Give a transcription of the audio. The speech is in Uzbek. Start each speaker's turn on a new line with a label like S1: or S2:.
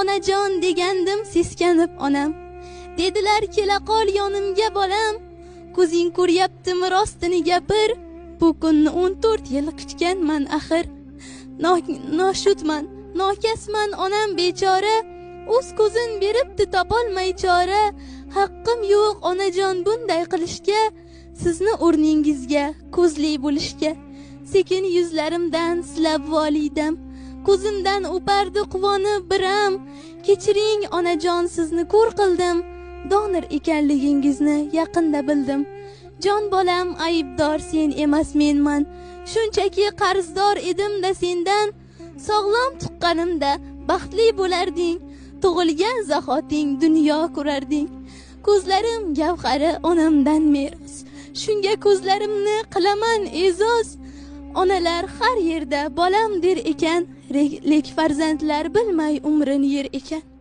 S1: onajon degandim seskanib onam. Dedilar kela qol yonimga bolam. Ko'zing ko'ryaptimi rostini gapir. Bu kunni o'n to'rt yil kutganman axir. Noshudman nokasman onam bechora. O'z ko'zin beribdi topolmay chora. Haqqim yo'q onajon bunday qilishga. Sizni o'rningizga ko'zli bo'lishga. Sekin yuzlarimdan silab volidam ko'zimdan o'pardi quvonib biram. Kechiring onajon sizni ko'r qildim. Donir ekanligingizni yaqinda bildim. Jon bolam aybdor sen emas menman. Shunchaki qarzdor edimda sendan. Sog'lom tuqqanimda baxtli bo'larding. Tug'ilgan zahoting dunyo ko'rarding. Ko'zlarim gavhari onamdan meros. Shunga ko'zlarimni qilaman e'zoz. Onalar har yerda bolam der ekan lek farzandlar bilmay umrini yer ekan.